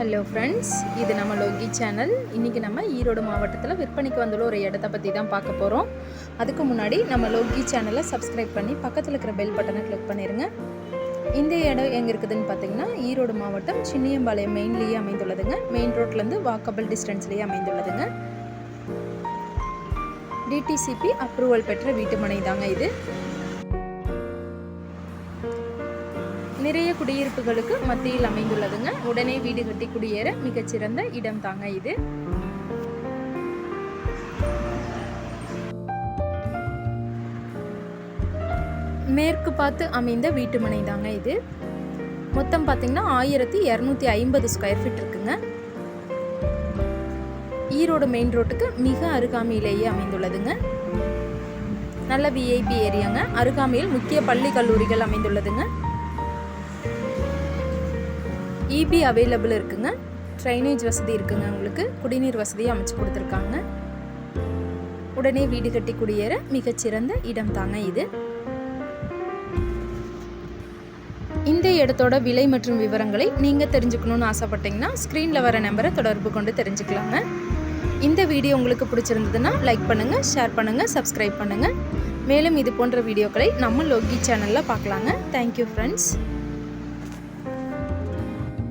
Hello friends இது நம்ம Loki channel. இன்றைக்கி நம்ம ஈரோடு மாவட்டத்தில் விற்பனைக்கு வந்துள்ள ஒரு இடத்த பற்றி தான் பார்க்க போகிறோம் அதுக்கு முன்னாடி நம்ம லோகி சேனலை சப்ஸ்கிரைப் பண்ணி பக்கத்தில் இருக்கிற பெல் பட்டனை கிளிக் பண்ணிடுங்க இந்த இடம் எங்கே இருக்குதுன்னு பார்த்தீங்கன்னா ஈரோடு மாவட்டம் சின்னியம்பாளையம் மெயின்லேயே அமைந்துள்ளதுங்க. மெயின் ரோட்லேருந்து வாக்கபிள் டிஸ்டன்ஸ்லேயே அமைந்துள்ளதுங்க. டிடிசிபி அப்ரூவல் பெற்ற வீட்டுமனை தாங்க இது. நிறைய குடியிருப்புகளுக்கு மத்தியில் அமைந்துள்ளதுங்க. உடனே வீடு கட்டி குடியேற மிகச்சிறந்த இடம் தாங்க இது. மேற்கு பார்த்து அமைந்த வீட்டுமனை தாங்க இது. மொத்தம் பார்த்தீங்கன்னா ஆயிரத்தி இரநூத்தி ஐம்பது ஸ்கொயர் ஃபீட் இருக்குங்க. ஈரோடு மெயின் ரோட்டுக்கு மிக அருகாமையிலேயே அமைந்துள்ளதுங்க. நல்ல விஐபி ஏரியாங்க அருகாமையில் முக்கிய பள்ளி கல்லூரிகள் அமைந்துள்ளதுங்க. இபி அவைலபிள் இருக்குங்க. ட்ரைனேஜ் வசதி இருக்குங்க உங்களுக்கு. குடிநீர் வசதியும் அமைச்சு கொடுத்துருக்காங்க. உடனே வீடு கட்டி குடியேற மிகச்சிறந்த இடம் தாங்க இது. இந்த இடத்தோட விலை மற்றும் விவரங்களை நீங்கள் தெரிஞ்சுக்கணும்னு ஆசைப்பட்டீங்கன்னா ஸ்க்ரீனில் வர நம்பரை தொடர்பு கொண்டு தெரிஞ்சுக்கலாங்க. இந்த வீடியோ உங்களுக்கு பிடிச்சிருந்ததுன்னா லைக் பண்ணுங்கள் ஷேர் பண்ணுங்கள் சப்ஸ்கிரைப் பண்ணுங்கள் மேலும் இது போன்ற வீடியோக்களை நம்ம லோகி சேனலில் பார்க்கலாங்க. Thank you friends